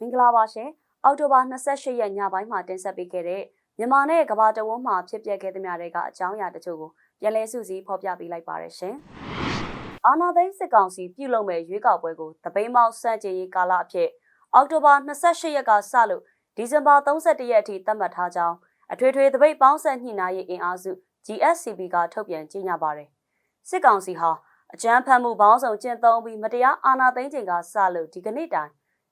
မင်္ဂလာပါရှင်အောက်တိုဘာ28ရက်ညပိုင်းမှာတင်ဆက်ပေးခဲ့တဲ့မြန်မာနဲ့ကမ္ဘာတဝန်းမှာဖြစ်ပျက်ခဲ့သမျှတွေကအကြောင်းအရာတချို့ကိုပြန်လည်စုစည်းဖော်ပြပေးလိုက်ပါရရှင်အာနာသိန်းစစ်ကောင်စီပြုလုပ်မဲ့ရွေးကောက်ပွဲကိုတပိမောက်စန့်ကျင်ရေးကာလအဖြစ်အောက်တိုဘာ28ရက်ကစလို့ဒီဇင်ဘာ31ရက်အထိသတ်မှတ်ထားကြောင်းအထွေထွေတပိတ်ပေါင်းဆက်ညှိနှိုင်းရေးအင်အားစု GSCB ကထုတ်ပြန်ကြေညာပါတယ်စစ်ကောင်စီဟာအကြမ်းဖက်မှုပေါင်းစုံကျင့်သုံးပြီးမတရားအာဏာသိမ်းချိန်ကစလို့ဒီကနေ့တိုင်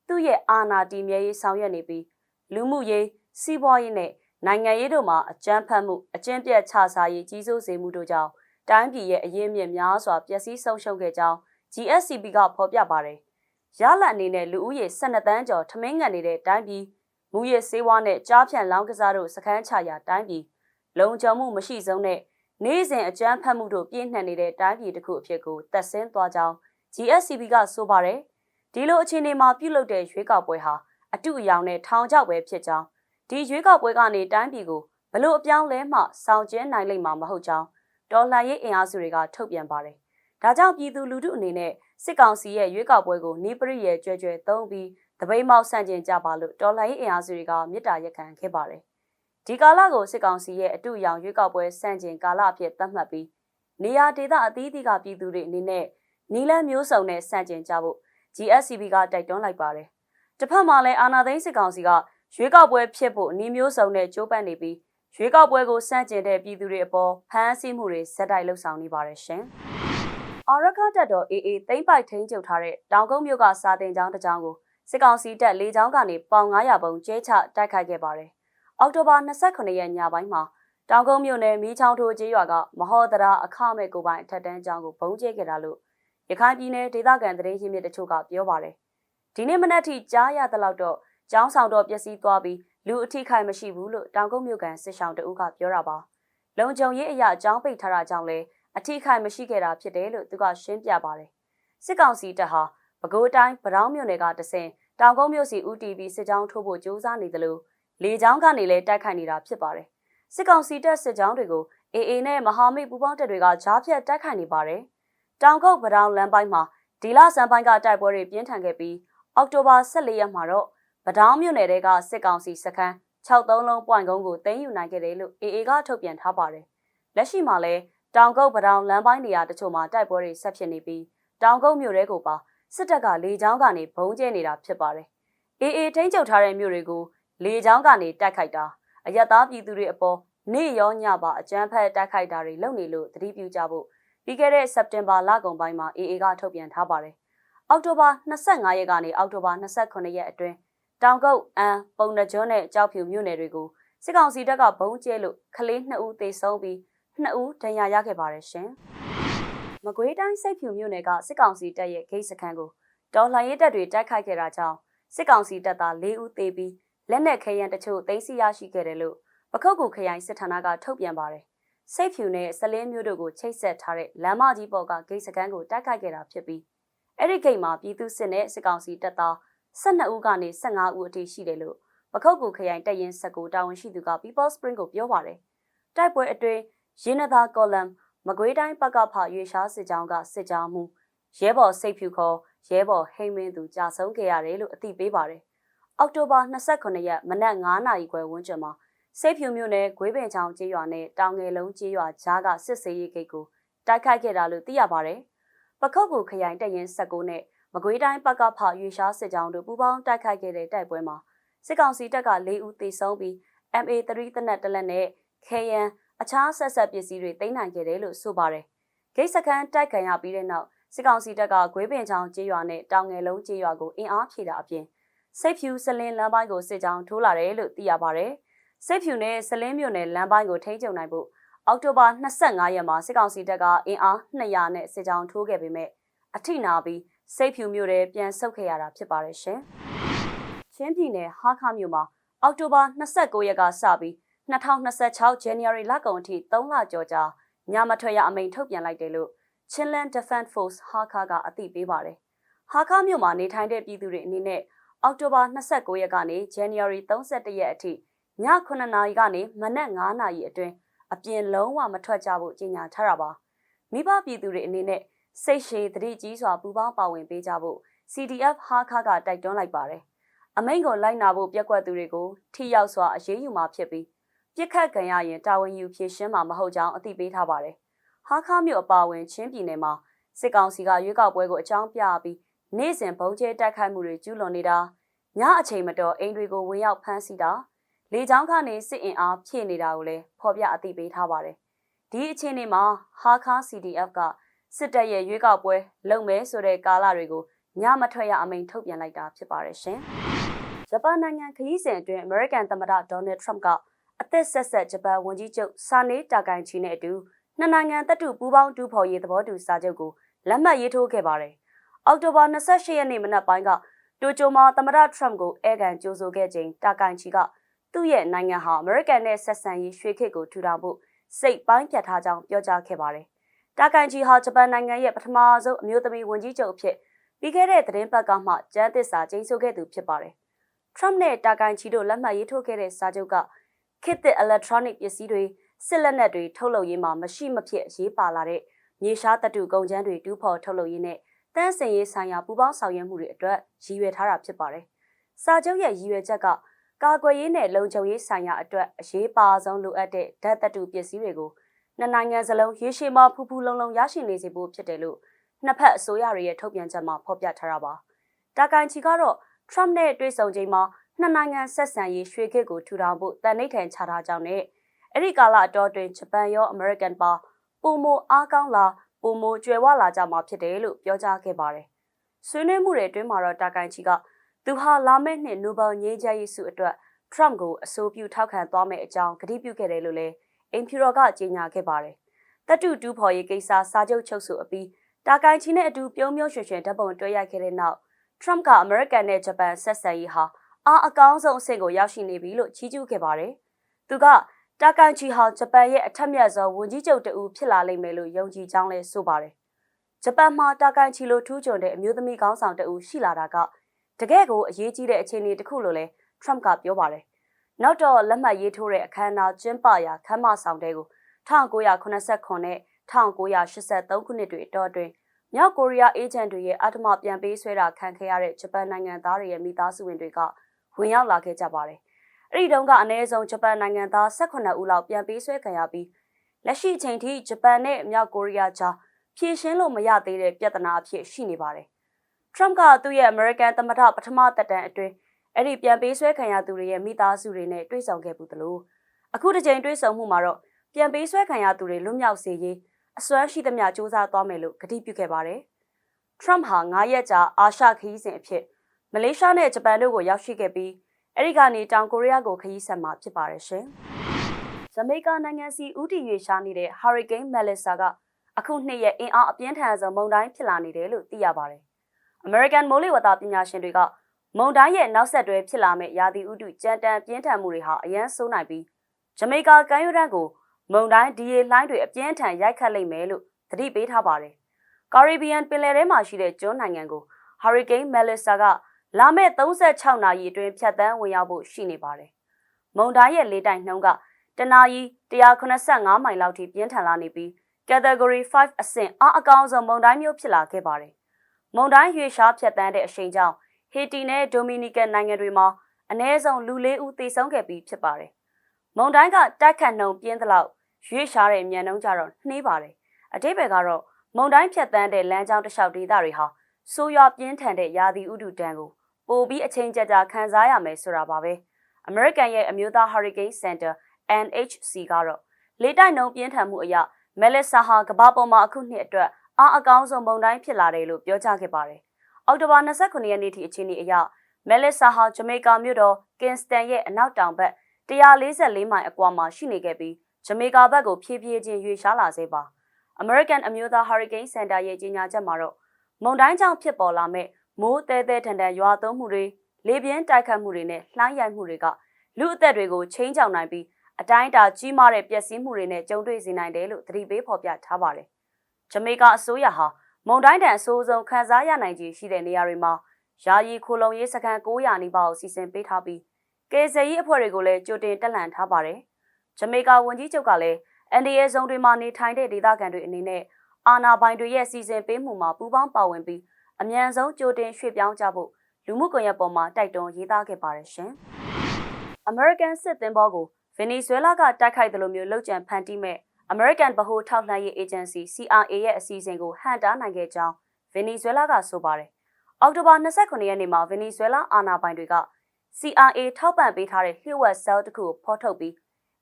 သူ့ရဲ့အာဏာတည်မြဲရေးဆောင်ရွက်နေပြီးလူမှုရေးစီးပွားရေးနဲ့နိုင်ငံရေးတို့မှာအကြမ်းဖက်မှုအကျင့်ပြတ်ခြစားရေးကြီးစိုးစေမှုတို့ကြောင့်တိုင်းပြည်ရဲ့အရေးမြစ်များစွာပျက်စီးဆုံးရှုံးခဲ့ကြောင်း GSCB ကဖော်ပြပါတယ်။ရလတ်အနေနဲ့လူဦးရေ12တန်းကျော်ထမင်းငံနေတဲ့တိုင်းပြည်မူရစေးဝါးနဲ့ကြားဖြန့်လောင်းကစားတို့စခန်းချရာတိုင်းပြည်လုံခြုံမှုမရှိဆုံးနဲ့နေ့စဉ်အကြမ်းဖက်မှုတို့ပြင်းထန်နေတဲ့တိုင်းပြည်တစ်ခုအဖြစ်ကိုတက်ဆင်းသွားကြောင်း GSCB ကဆိုပါတယ်။ ဒီလိုအခြေအနေမှာပြုလုပ်တဲ့ရွေးကောက်ပွဲဟာအတုအယောင်နဲ့ထောင်ချောက်ပဲဖြစ်ကြောင်းဒီရွေးကောက်ပွဲကနေတိုင်းပြည်ကိုဘလို့အပြောင်းလဲမှဆောင်ကျင်းနိုင်လိမ့်မှာမဟုတ်ကြောင်းတော်လှန်ရေးအင်အားစုတွေကထုတ်ပြန်ပါတယ်။ဒါကြောင့်ပြည်သူလူထုအနေနဲ့စစ်ကောင်စီရဲ့ရွေးကောက်ပွဲကိုနှီးပရိရဲ့ကြွယ်ကြွယ်သုံးပြီးတပိမောက်ဆန့်ကျင်ကြပါလို့တော်လှန်ရေးအင်အားစုတွေကမြစ်တာရက်ခံခဲ့ပါတယ်။ဒီကာလကိုစစ်ကောင်စီရဲ့အတုအယောင်ရွေးကောက်ပွဲဆန့်ကျင်ကာလအဖြစ်သတ်မှတ်ပြီးနေရာဒေသအသီးသီးကပြည်သူတွေအနေနဲ့နီလန်းမျိုးစုံနဲ့ဆန့်ကျင်ကြဖို့ GSCB ကတိုက်တွန်းလိုက်ပါတယ်။တစ်ဖက်မှာလည်းအာနာသိန်းစစ်ကောင်စီကရွေးကောက်ပွဲဖြစ်ဖို့နှီးမျိုးစုံနဲ့ကြိုးပမ်းနေပြီးရွေးကောက်ပွဲကိုစန့်ကျင်တဲ့ပြည်သူတွေအပေါ်ဖမ်းဆီးမှုတွေဇက်တိုက်လှုပ်ဆောင်နေပါတယ်ရှင်။အာရခတက်တော် AA သိမ့်ပိုက်ထိန်းချုပ်ထားတဲ့တောင်ကုန်းမြို့ကစာတင်ကျောင်းတစ်ကျောင်းကိုစစ်ကောင်စီတပ်လေးကျောင်းကနေပေါင်900ပုံကျဲချတိုက်ခိုက်ခဲ့ပါတယ်။အောက်တိုဘာ29ရက်ညပိုင်းမှာတောင်ကုန်းမြို့နယ်မီးချောင်းထိုးကျေးရွာကမဟော်တရာအခမဲ့ကိုပိုင်အထက်တန်းကျောင်းကိုဘုံကျဲခဲ့တာလို့ ရခိုင်ပြည်နယ်ဒေသခံသတင်းရင်းမြစ်တချို့ကပြောပါတယ်။ဒီနေ့မနက်ထိကြားရသလောက်တော့ကျောင်းဆောင်တော့ပျက်စီးသွားပြီးလူအထိခိုက်မရှိဘူးလို့တောင်ကုန်းမြို့ကန်စစ်ဆောင်တအုပ်ကပြောတာပါ။လုံခြုံရေးအရာအကြောင်းပိတ်ထားတာကြောင့်လဲအထိခိုက်မရှိခဲ့တာဖြစ်တယ်လို့သူကရှင်းပြပါတယ်။စစ်ကောင်စီတပ်ဟာပဲခူးတိုင်းဗရောင်းမြို့နယ်ကတဆင်တောင်ကုန်းမြို့စီ UTV စစ်ကြောင်းထိုးဖို့ကြိုးစားနေတယ်လို့လေကြောင်းကနေလည်းတိုက်ခိုက်နေတာဖြစ်ပါတယ်။စစ်ကောင်စီတပ်စစ်ကြောင်းတွေကို AA နဲ့မဟာမိတ်ပူးပေါင်းတပ်တွေကကြားဖြတ်တိုက်ခိုက်နေပါတယ်။ တောင်ကုတ်ပဒေါင်လမ်းပိုင်းမှာဒီလဆန်ပိုင်းကတိုက်ပွဲတွေပြင်းထန်ခဲ့ပြီးအောက်တိုဘာ14ရက်မှာတော့ပဒေါင်မြို့နယ်တဲကစစ်ကောင်စီစခန်း63လုံးပွိုင်ကုန်းကိုတင်းယူနိုင်ခဲ့တယ်လို့ AA ကထုတ်ပြန်ထားပါတယ်။လက်ရှိမှာလည်းတောင်ကုတ်ပဒေါင်လမ်းပိုင်းနေရာတချို့မှာတိုက်ပွဲတွေဆက်ဖြစ်နေပြီးတောင်ကုတ်မြို့တဲကိုပါစစ်တပ်ကလေကြောင်းကနေဘုံကျဲနေတာဖြစ်ပါတယ်။ AA ထိန်းချုပ်ထားတဲ့မြို့တွေကိုလေကြောင်းကနေတိုက်ခိုက်တာအယက်သားပြည်သူတွေအပေါ်နေ့ရောညပါအကြမ်းဖက်တိုက်ခိုက်တာတွေလုပ်နေလို့သတိပြုကြဖို့ ပြီးခဲ့တဲ့စက်တင်ဘာလကုန်ပိုင်းမှာ AA ကထုတ်ပြန်ထားပါတယ်။အောက်တိုဘာ25ရက်ကနေအောက်တိုဘာ28ရက်အတွင်းတောင်ကုတ်အန်ပုံနှကျွန်းနဲ့ကြောက်ဖြူမြို့နယ်တွေကိုစစ်ကောင်စီတပ်ကဘုံကျဲလို့ကလေး2ဦးသေဆုံးပြီး2ဦးဒဏ်ရာရခဲ့ပါတယ်ရှင်။မကွေးတိုင်းစိတ်ဖြူမြို့နယ်ကစစ်ကောင်စီတပ်ရဲ့ဂိတ်စခန်းကိုတော်လှန်ရေးတပ်တွေတိုက်ခိုက်ခဲ့တာကြောင့်စစ်ကောင်စီတပ်သား၄ဦးသေပြီးလက်နက်ခဲယမ်းတချို့သိမ်းဆည်းရရှိခဲ့တယ်လို့ပခုတ်ကူခရိုင်စစ်ဌာနကထုတ်ပြန်ပါတယ်။ စိတ်ဖြူနဲ့စလင်းမျိုးတို့ကိုချိတ်ဆက်ထားတဲ့လမ်းမကြီးပေါ်ကဂိတ်စခန်းကိုတိုက်ခိုက်ခဲ့တာဖြစ်ပြီးအဲ့ဒီဂိတ်မှာပြည်သူစစ်နဲ့စစ်ကောင်စီတပ်သား12ဦးကနေ15ဦးအထိရှိတယ်လို့ပခုတ်ကူခရိုင်တပ်ရင်း19တာဝန်ရှိသူက People Spring ကိုပြောပါတယ်။တိုက်ပွဲအတွင်းရင်းနသာကော်လမ်မကွေးတိုင်းပကဖရွေရှားစစ်ကြောင်းကစစ်ကြောင်းမှုရဲဘော်စိတ်ဖြူခေါ်ရဲဘော်ဟိမင်းသူကြာဆုံးခဲ့ရတယ်လို့အသိပေးပါတယ်။အောက်တိုဘာ29ရက်မနက်9:00နာရီခွဲဝန်းကျင်မှာ စိတ်ဖြူမြို့နယ်ဂွေးပင်ချောင်းကျေးရွာနဲ့တောင်ငယ်လုံးကျေးရွာကြားကစစ်ဆေးရေးဂိတ်ကိုတိုက်ခိုက်ခဲ့တာလို့သိရပါတယ်။ပခုတ်ကူခရိုင်တပ်ရင်း19နဲ့မကွေးတိုင်းပကဖရွေရှားစစ်ကြောင်းတို့ပူးပေါင်းတိုက်ခိုက်ခဲ့တဲ့တိုက်ပွဲမှာစစ်ကောင်စီတပ်က၄ဦးသေဆုံးပြီး MA3 တနက်တလက်နဲ့ KN အခြားဆက်ဆက်ပစ္စည်းတွေသိမ်းနိုင်ခဲ့တယ်လို့ဆိုပါတယ်။ဂိတ်စခန်းတိုက်ခံရပြီးတဲ့နောက်စစ်ကောင်စီတပ်ကဂွေးပင်ချောင်းကျေးရွာနဲ့တောင်ငယ်လုံးကျေးရွာကိုအင်အားဖြည့်တာအပြင်စိတ်ဖြူစလင်းလမ်းပိုင်းကိုစစ်ကြောင်းထိုးလာတယ်လို့သိရပါတယ်။ စစ်ဖြူနဲ့စလင်းမြို့နယ်လမ်းပိုင်းကိုထိန်းချုပ်နိုင်ဖို့အောက်တိုဘာ25ရက်မှာစစ်ကောင်စီတပ်ကအင်အား200နဲ့စစ်ကြောင်းထိုးခဲ့ပေမဲ့အထိနာပြီးစိတ်ဖြူမြို့ထဲပြန်ဆုတ်ခဲ့ရတာဖြစ်ပါတယ်ရှင်။ချင်းပြည်နယ်ဟာခမြို့မှာအောက်တိုဘာ29ရက်ကစပြီး2026 January လကုန်အထိ3လကျော်ကြာညမထွက်ရအမိန့်ထုတ်ပြန်လိုက်တယ်လို့ Chinland Defense Force ဟာခကအသိပေးပါတယ်။ဟာခမြို့မှာနေထိုင်တဲ့ပြည်သူတွေအနေနဲ့အောက်တိုဘာ29ရက်ကနေ January 31ရက်အထိည 9နာရီကနေမနက်9နာရီအတွင်းအပြင်လုံးဝမထွက်ကြဖို့ကြေညာထားတာပါမိဘပြည်သူတွေအနေနဲ့စိတ်ရှည်သတိကြီးစွာပူးပေါင်းပါဝင်ပေးကြဖို့ CDF ဟာခါကတိုက်တွန်းလိုက်ပါတယ်အမိန့်ကိုလိုက်နာဖို့ပြက်ကွက်သူတွေကိုထိရောက်စွာအရေးယူမှာဖြစ်ပြီးပြစ်ခတ်ခံရရင်တာဝန်ယူဖြေရှင်းမှာမဟုတ်ကြောင်းအသိပေးထားပါတယ်။ဟာခါမြို့အပါအဝင်ချင်းပြည်နယ်မှာစစ်ကောင်စီကရွေးကောက်ပွဲကိုအကြောင်းပြပြီးနေ့စဉ်ဘုံကျဲတိုက်ခိုက်မှုတွေကျူးလွန်နေတာညအချိန်မတော်အိမ်တွေကိုဝင်ရောက်ဖမ်းဆီးတာ လေကြောင်းကနေစစ်အင်အားဖြည့်နေတာကိုလည်းဖော်ပြအသိပေးထားပါတယ်။ဒီအခြေအနေမှာဟာခါ CDF ကစစ်တပ်ရဲ့ရွေးကောက်ပွဲလုပ်မဲဆိုတဲ့ကာလတွေကိုညမထွက်ရအမိန့်ထုတ်ပြန်လိုက်တာဖြစ်ပါတယ်ရှင်။ဂျပန်နိုင်ငံခရီးစဉ်အတွင်းအမေရိကန်သမ္မတဒေါ်နယ်ထရမ့်ကအသက်ဆက်ဆက်ဂျပန်ဝန်ကြီးချုပ်ဆာနေတာကိုင်ချီနဲ့အတူနှစ်နိုင်ငံတပ်တူပူးပေါင်းတူဖော်ရေးသဘောတူစာချုပ်ကိုလက်မှတ်ရေးထိုးခဲ့ပါတယ်။အောက်တိုဘာ28ရက်နေ့မနက်ပိုင်းကတိုကျိုမှာသမ္မတထရမ့်ကိုအဲကန်ကြိုးဆိုခဲ့ချိန်တာကိုင်ချီက သူ့ရဲ့နိုင်ငံဟာအမေရိကန်နဲ့ဆက်ဆံရေးရွှေခေတ်ကိုထူထောင်ဖို့စိတ်ပိုင်းဖြတ်ထားကြောင်းပြောကြားခဲ့ပါတယ်။တာကန်ချီဟာဂျပန်နိုင်ငံရဲ့ပထမဆုံးအမျိုးသမီးဝန်ကြီးချုပ်အဖြစ်ပြီးခဲ့တဲ့သတင်းပတ်ကမှကျန်းသစ္စာကျင်းဆိုခဲ့သူဖြစ်ပါတယ်။ Trump နဲ့တာကန်ချီတို့လက်မှတ်ရေးထိုးခဲ့တဲ့စာချုပ်ကခေတ်သစ် electronic ပစ္စည်းတွေစစ်လက်နက်တွေထုတ်လုပ်ရေးမှာမရှိမဖြစ်အရေးပါလာတဲ့မြေရှားတတုကုန်ကျန်းတွေတူးဖော်ထုတ်လုပ်ရေးနဲ့တန်းစင်ရေးဆိုင်ရာပူးပေါင်းဆောင်ရွက်မှုတွေအတွက်ရည်ရွယ်ထားတာဖြစ်ပါတယ်။စာချုပ်ရဲ့ရည်ရွယ်ချက်က ကာကွယ်ရေးနဲ့လုံခြုံရေးဆိုင်ရာအတွက်အရေးပါဆုံးလိုအပ်တဲ့ဓာတ်တတုပစ္စည်းတွေကိုနှစ်နိုင်ငံစလုံးရေရှည်မှာဖူးဖူးလုံလုံရရှိနေစေဖို့ဖြစ်တယ်လို့နှစ်ဖက်အစိုးရတွေရဲ့ထုတ်ပြန်ချက်မှာဖော်ပြထားတာပါ။တာကန်ချီကတော့ Trump နဲ့တွေ့ဆုံချိန်မှာနှစ်နိုင်ငံဆက်ဆံရေးရွှေခေတ်ကိုထူထောင်ဖို့တန်နှိမ့်ထန်ချထားကြောင်းနဲ့အဲ့ဒီကာလအတော်တွင်ဂျပန်ရောအမေရိကန်ပါပုံမအားကောင်းလာပုံမကျွယ်ဝလာကြမှာဖြစ်တယ်လို့ပြောကြားခဲ့ပါတယ်။ဆွေးနွေးမှုတွေအတွင်းမှာတော့တာကန်ချီက သူဟာလာမယ့်နှစ်နိုဘယ်ငြိမ်းချမ်းရေးဆုအတွက် Trump ကိုအဆိုပြုထောက်ခံသွားမယ့်အကြောင်းကတိပြုခဲ့တယ်လို့လည်းအိမ်ဖြူတော်ကကြေညာခဲ့ပါတယ်။တပ်တူတူဖော်ရေးကိစ္စစာချုပ်ချုပ်ဆိုအပြီးတာကန်ချီနဲ့အတူပြုံးပြုံးရွှင်ရွှင်ဓာတ်ပုံတွေ့ရိုက်ခဲ့တဲ့နောက် Trump ကအမေရိကန်နဲ့ဂျပန်ဆက်ဆံရေးဟာအားအကောင်းဆုံးအဆင့်ကိုရောက်ရှိနေပြီလို့ချီးကျူးခဲ့ပါတယ်။သူကတာကန်ချီဟာဂျပန်ရဲ့အထက်မြတ်ဆုံးဝန်ကြီးချုပ်တဦးဖြစ်လာလိမ့်မယ်လို့ယုံကြည်ကြောင်းလည်းဆိုပါတယ်။ဂျပန်မှာတာကန်ချီလိုထူးချွန်တဲ့အမျိုးသမီးခေါင်းဆောင်တဦးရှိလာတာက တကယ့်ကိုအရေးကြီးတဲ့အခြေအနေတစ်ခုလို့လည်း Trump ကပြောပါတယ်။နောက်တော့လက်မှတ်ရေးထိုးတဲ့အခမ်းအနားကျင်းပရာခမ်းမဆောင်တဲ့ကို1989နဲ့1983ခုနှစ်တွေအတော်အတွင်းမြောက်ကိုရီးယားအေဂျင့်တွေရဲ့အထမပြန်ပေးဆွဲတာခံခဲ့ရတဲ့ဂျပန်နိုင်ငံသားတွေရဲ့မိသားစုဝင်တွေကဝင်ရောက်လာခဲ့ကြပါတယ်။အဲ့ဒီတုန်းကအနည်းဆုံးဂျပန်နိုင်ငံသား18ဦးလောက်ပြန်ပေးဆွဲခံရပြီးလက်ရှိအချိန်ထိဂျပန်နဲ့မြောက်ကိုရီးယားကြားဖြေရှင်းလို့မရသေးတဲ့ပြဿနာအဖြစ်ရှိနေပါတယ်။ Trump ကသူ့ရဲ့ American သမ္မတပထမသက်တမ်းအတွင်းအဲ့ဒီပြန်ပေးဆွဲခံရသူတွေရဲ့မိသားစုတွေနဲ့တွေ့ဆုံခဲ့ဘူးသလိုအခုတစ်ချိန်တွေ့ဆုံမှုမှာတော့ပြန်ပေးဆွဲခံရသူတွေလွတ်မြောက်စေရေးအစွမ်းရှိသမျှစူးစမ်းသွားမယ်လို့ကတိပြုခဲ့ပါတယ်။ Trump ဟာ9ရက်ကြာအာရှခရီးစဉ်အဖြစ်မလေးရှားနဲ့ဂျပန်တို့ကိုရောက်ရှိခဲ့ပြီးအဲဒီကနေတောင်ကိုရီးယားကိုခရီးဆက်မှာဖြစ်ပါတယ်ရှင်။ဂျမေကာနိုင်ငံစီဥတီရွေရှားနေတဲ့ Hurricane Melissa ကအခုနှစ်ရဲ့အင်အားအပြင်းထန်ဆုံးမုန်တိုင်းဖြစ်လာနေတယ်လို့သိရပါတယ်။ American မိုးလေဝသပညာရှင်တွေကမုန်တိုင်းရဲ့နောက်ဆက်တွဲဖြစ်လာမဲ့ရာသီဥတုကြမ်းတမ်းပြင်းထန်မှုတွေဟာအရန်ဆိုးနိုင်ပြီးဂျမေကာကမ်းရိုးတန်းကိုမုန်တိုင်းဒီရေလှိုင်းတွေအပြင်းထန်ရိုက်ခတ်လိမ့်မယ်လို့သတိပေးထားပါတယ်။ကာရီဘီယန်ပင်လယ်ထဲမှာရှိတဲ့ကျွန်းနိုင်ငံကို Hurricane Melissa ကလာမယ့်36နာရီအတွင်းဖြတ်တန်းဝင်ရောက်ဖို့ရှိနေပါတယ်။မုန်တိုင်းရဲ့လေတိုက်နှုန်းကတနာရီ185မိုင်လောက်ထိပြင်းထန်လာနေပြီး Category 5အဆင့်အအကောင်းဆုံးမုန်တိုင်းမျိုးဖြစ်လာခဲ့ပါတယ်။ မုန်တိုင်းရွေရှားဖြတ်တန်းတဲ့အရှိန်ကြောင့်ဟေတီနဲ့ဒိုမီနီကန်နိုင်ငံတွေမှာအနည်းဆုံးလူလေးဦးသေဆုံးခဲ့ပြီးဖြစ်ပါတယ်။မုန်တိုင်းကတိုက်ခတ်နှုံပြင်းသလောက်ရွေးရှားတဲ့မြန်နှုန်းကြတော့နှေးပါတယ်။အတိပယ်ကတော့မုန်တိုင်းဖြတ်တန်းတဲ့လမ်းကြောင်းတစ်လျှောက်ဒေသတွေဟာဆိုးရွားပြင်းထန်တဲ့ရာသီဥတုတန်းကိုပိုပြီးအချိန်ကြာကြာခံစားရမယ်ဆိုတာပါပဲ။ American ရဲ့အမျိုးသား Hurricane Center NHC ကတော့လေတိုက်နှုံပြင်းထန်မှုအရမဲလက်ဆာဟာကမ္ဘာပေါ်မှာအခုနှစ်အတွက် အားအကောင်းဆုံးမုန်တိုင်းဖြစ်လာတယ်လို့ပြောကြားခဲ့ပါတယ်။အောက်တိုဘာ29ရက်နေ့ထိအခြေအနေအရမဲလက်ဆာဟာဂျမေကာမြို့တော်ကင်စတန်ရဲ့အနောက်တောင်ဘက်144မိုင်အကွာမှာရှိနေခဲ့ပြီးဂျမေကာဘက်ကိုဖြည်းဖြည်းချင်းရွေ့ရှားလာစေပါ။ American အမျိုးသား Hurricane Center ရဲ့ကြေညာချက်မှာတော့မုန်တိုင်းကြောင့်ဖြစ်ပေါ်လာမဲ့မိုးတဲတဲထန်ထန်ရွာသွန်းမှုတွေလေပြင်းတိုက်ခတ်မှုတွေနဲ့လှိုင်းရိုက်မှုတွေကလူအသက်တွေကိုချိန်ချောင်နိုင်ပြီးအတိုင်းအတာကြီးမားတဲ့ပျက်စီးမှုတွေနဲ့ကြုံတွေ့စေနိုင်တယ်လို့သတိပေးဖော်ပြထားပါတယ်။ ဂျမေကာအစိုးရဟာမုန်တိုင်းတန်အဆိုးဆုံးခံစားရနိုင်ခြေရှိတဲ့နေရာတွေမှာယာယီခိုလုံရေးစခန်း900နီးပါးကိုစီစဉ်ပေးထားပြီးကယ်ဆယ်ရေးအဖွဲ့တွေကိုလည်းကြိုတင်တက်လှန်ထားပါတယ်။ဂျမေကာဝန်ကြီးချုပ်ကလည်းအန်ဒီရဲဇုံတွေမှာနေထိုင်တဲ့ဒေသခံတွေအနေနဲ့အာနာပိုင်တွေရဲ့စီစဉ်ပေးမှုမှာပူးပေါင်းပါဝင်ပြီးအမြန်ဆုံးကြိုတင်ရွှေ့ပြောင်းကြဖို့လူမှုကွန်ရက်ပေါ်မှာတိုက်တွန်းရေးသားခဲ့ပါတယ်ရှင်။ American စစ်သင်္ဘောကိုဗင်နီဇွဲလားကတိုက်ခိုက်တယ်လို့မျိုးလောက်ကျန်ဖန်တီးမဲ့ American ဗဟိုထောက်လှမ်းရေး agency CIA ရဲ့အစီအစဉ်ကိုဟန်တားနိုင်ခဲ့ကြောင်းဗင်နီဇွဲလားကဆိုပါတယ်။အောက်တိုဘာ29ရက်နေ့မှာဗင်နီဇွဲလားအာဏာပိုင်တွေက CIA ထောက်ပံ့ပေးထားတဲ့လျှို့ဝှက် cell တစ်ခုကိုဖော်ထုတ်ပြီး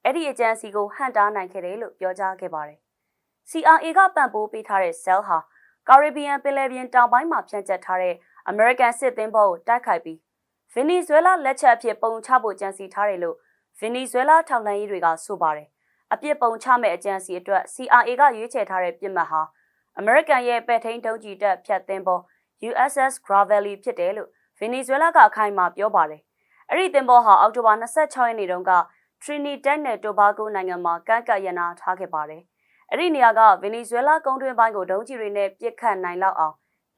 အဲ့ဒီ agency ကိုဟန်တားနိုင်ခဲ့တယ်လို့ပြောကြားခဲ့ပါတယ်။ CIA ကပံ့ပိုးပေးထားတဲ့ cell ဟာကာရစ်ဘီယံပင်လယ်ပြင်တောင်ပိုင်းမှာဖြန့်ကျက်ထားတဲ့ American စစ်သင်္ဘောကိုတိုက်ခိုက်ပြီးဗင်နီဇွဲလားလက်ချက်အဖြစ်ပုံချဖို့ကြံစီထားတယ်လို့ဗင်နီဇွဲလားထောက်လှမ်းရေးတွေကဆိုပါတယ်။ အပြစ်ပုံချမဲ့အကြံစီအတွက် CIA ကရွေးချယ်ထားတဲ့ပြစ်မှတ်ဟာ American ရဲ့ပဲ့ထိန်တုံးကြီးတပ်ဖြတ်သင်္ဘော USS Gravely ဖြစ်တယ်လို့ဗင်နီဇွဲလားကအခိုင်အမာပြောပါတယ်။အဲ့ဒီသင်္ဘောဟာအောက်တိုဘာ26ရက်နေ့တုန်းက Trinidad နဲ့ Tobago နိုင်ငံမှာကန့်ကတ်ရနာထားခဲ့ပါတယ်။အဲ့ဒီနေရာကဗင်နီဇွဲလားကုန်းတွင်းပိုင်းကိုဒုံးကျည်တွေနဲ့ပစ်ခတ်နိုင်လောက်အောင်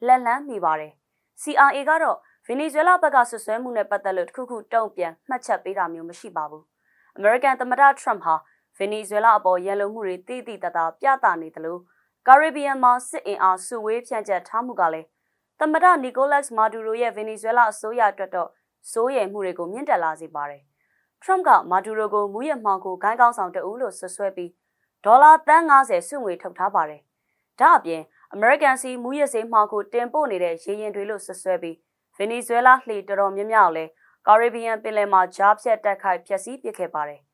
လက်လန်းမိပါတယ်။ CIA ကတော့ဗင်နီဇွဲလားဘက်ကဆွဆွဲမှုနဲ့ပတ်သက်လို့တခုခုတုံ့ပြန်မှတ်ချက်ပေးတာမျိုးမရှိပါဘူး။ American သမ္မတ Trump ဟာ ဗင်နီဇွဲလားအပေါ်ရန်လိုမှုတွေတိတိတသားပြသနေတယ်လို့ကာရစ်ဘီယံမှာစစ်အင်အားစုဝေးဖြန့်ကျက်ထားမှုကလည်းသမ္မတနီကိုလတ်မာဒူရိုရဲ့ဗင်နီဇွဲလားအစိုးရအတွက်တော့စိုးရိမ်မှုတွေကိုမြင့်တက်လာစေပါတယ်။ Trump ကမာဒူရိုကိုမူရမှောင်ကိုဂိုင်းကောင်းဆောင်တအူးလို့ဆွဆွဲပြီးဒေါ်လာတန်း90စုငွေထုတ်ထားပါတယ်။ဒါအပြင် American စီမူရစေးမှောင်ကိုတင်ပို့နေတဲ့ရေရင်တွေလို့ဆွဆွဲပြီးဗင်နီဇွဲလားလှေတော်တော်များများကိုလည်းကာရစ်ဘီယံပင်လယ်မှာဂျားဖြတ်တက်ခိုက်ဖျက်ဆီးပစ်ခဲ့ပါတယ်။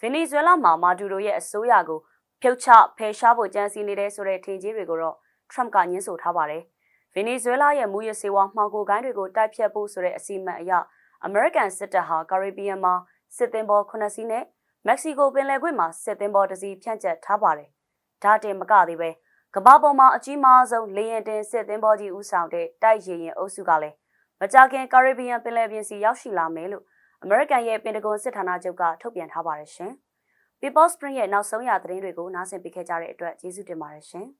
ဗင်နီဇွဲလားမှာမာဒူရိုရဲ့အစိုးရကိုဖြုတ်ချဖယ်ရှားဖို့ကြံစည်နေတဲ့ဆိုတဲ့ထင်ကြီးတွေကိုတော့ Trump ကညှင်းဆိုထားပါတယ်။ဗင်နီဇွဲလားရဲ့မူရစေဝါမှောင်ကိုကိုင်းတွေကိုတိုက်ဖြတ်ဖို့ဆိုတဲ့အစီအမံအရ American စစ်တပ်ဟာကာရစ်ဘီယံမှာစစ်သင်္ဘော9စီးနဲ့မက္ကဆီကိုပင်လယ်ကွေ့မှာစစ်သင်္ဘောတစ်စီးဖြန့်ကျက်ထားပါတယ်။ဒါတင်မကသေးပဲကမ္ဘာပေါ်မှာအကြီးမားဆုံးလေယာဉ်တင်စစ်သင်္ဘောကြီးဦးဆောင်တဲ့တိုက်ရေရင်အုပ်စုကလည်းမကြာခင်ကာရစ်ဘီယံပင်လယ်ပြင်စီရောက်ရှိလာမယ်လို့ American ရဲ့ပင်တဂွန်စစ်ဌာနချုပ်ကထုတ်ပြန်ထားပါတယ်ရှင်။ People Spring ရဲ့နောက်ဆုံးရသတင်းတွေကိုနားဆင်ပေးခဲ့ကြတဲ့အတွက်ကျေးဇူးတင်ပါတယ်ရှင်။